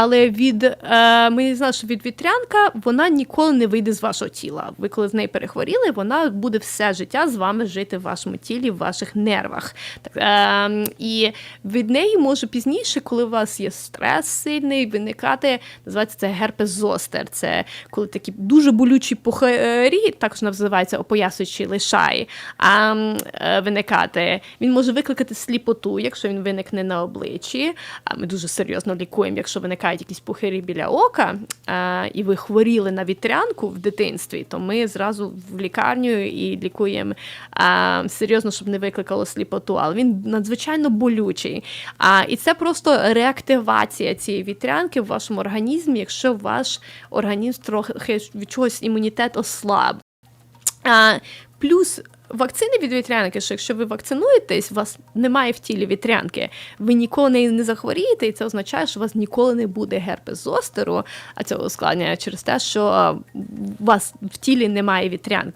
Але від е, ми знаємо, що від вітрянка вона ніколи не вийде з вашого тіла. Ви коли з нею перехворіли, вона буде все життя з вами жити в вашому тілі, в ваших нервах. Так, е, і від неї може пізніше, коли у вас є стрес сильний, виникати, називається це герпес зостер. Це коли такі дуже болючі пухарі, також називається опоясуючий лишай, а, м, е, виникати. Він може викликати сліпоту, якщо він виникне на обличчі. А ми дуже серйозно лікуємо, якщо виникають якісь пухирі біля ока, і ви хворіли на вітрянку в дитинстві, то ми зразу в лікарню і лікуємо серйозно, щоб не викликало сліпоту. Але він надзвичайно болючий. І це просто реактивація цієї вітрянки в вашому організмі, якщо ваш організм трохи від чогось імунітет ослаб. Плюс вакцини від вітрянки, що якщо ви вакцинуєтесь, у вас немає в тілі вітрянки, ви ніколи не захворієте, і це означає, що у вас ніколи не буде герпес зостеру, а це ускладнює через те, що у вас в тілі немає вітрянки.